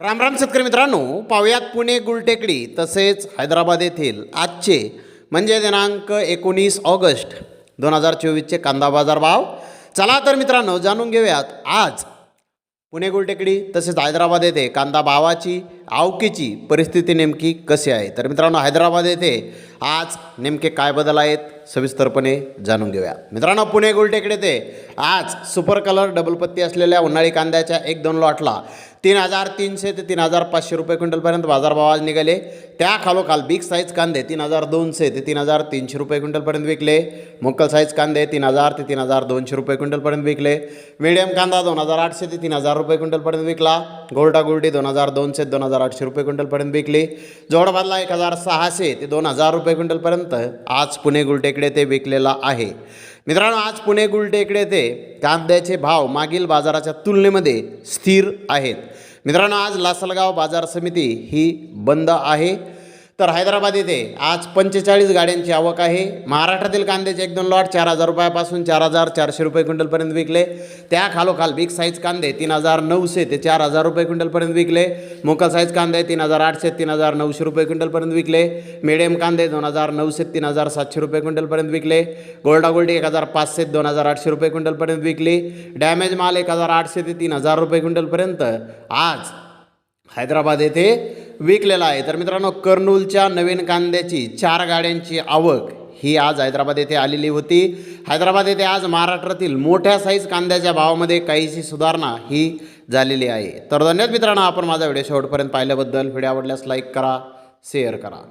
राम राम शेतकरी मित्रांनो पाहुयात पुणे गुलटेकडी तसेच हैदराबाद येथील आजचे म्हणजे दिनांक एकोणीस ऑगस्ट दोन हजार चोवीसचे कांदा बाजार भाव. चला तर मित्रांनो जाणून घेऊयात आज पुणे गुलटेकडी तसेच हैदराबाद येथे कांदा भावाची आवकीची परिस्थिती नेमकी कशी आहे? तर मित्रांनो हैदराबाद येथे आज नेमके काय बदल आहेत? सविस्तरपणे जाणून घेऊया. मित्रांनो पुणे गुलटेकडे ते आज सुपर कलर डबलपत्ती असलेल्या उन्हाळी कांद्याच्या एक दोन लॉटला तीन हजार तीनशे ते तीन हजार पाचशे रुपये क्विंटलपर्यंत बाजारभाव आज निघाले. त्या खालोखाल बिग साईज कांदे तीन हजार दोनशे ते तीन हजार तीनशे रुपये क्विंटलपर्यंत विकले. मोकल साईज कांदे तीन हजार ते तीन हजार दोनशे रुपये क्विंटलपर्यंत विकले. मिडियम कांदा दोन हजार आठशे ते तीन हजार रुपये क्विंटलपर्यंत विकला. गोल्डा गोल्डी दोन हजार दोनशे दोन हजार आठशे रुपये क्विंटलपर्यंत विकली. जोडबादला एक हजार सहाशे ते दोन हजार रुपये क्विंटलपर्यंत आज पुणे गुलटेकडे इकडे ते विकलेला आहे. मित्रांनो आज पुणे गुलटेकडे ते कांद्याचे भाव मागील बाजाराच्या तुलनेमध्ये स्थिर आहेत. मित्रांनो आज लासलगाव बाजार समिती ही बंद आहे. तर हैदराबाद येथे आज पंचेचाळीस गाड्यांची आवक आहे. महाराष्ट्रातील कांद्याचे एक दोन लॉट चार हजार रुपयापासून चार हजार चारशे रुपये क्विंटलपर्यंत विकले. त्या खालोखाल बिग साईज कांदे तीन हजार नऊशे ते चार हजार रुपये क्विंटलपर्यंत विकले. मोकल साईज कांदे तीन हजार आठशे तीन हजार नऊशे रुपये क्विंटलपर्यंत विकले. मिडियम कांदे दोन हजार नऊशे तीन हजार सातशे रुपये क्विंटलपर्यंत विकले. गोल्डा गोल्डी एक हजार पाचशे दोन हजार आठशे रुपये क्विंटलपर्यंत विकली. डॅमेज माल एक हजार आठशे ते तीन हजार रुपये क्विंटलपर्यंत. आज हैदराबाद येथे विकलेला आहे. तर मित्रांनो कर्नूलच्या नवीन कांद्याची चार गाड्यांची आवक ही आज हैदराबाद येथे आलेली होती. हैदराबाद येथे आज महाराष्ट्रातील मोठ्या साईज कांद्याच्या भावामध्ये काहीशी सुधारणा ही झालेली आहे. तर धन्यवाद मित्रांनो आपण माझा व्हिडिओ शेवटपर्यंत पाहिल्याबद्दल. व्हिडिओ आवडल्यास लाईक करा शेअर करा.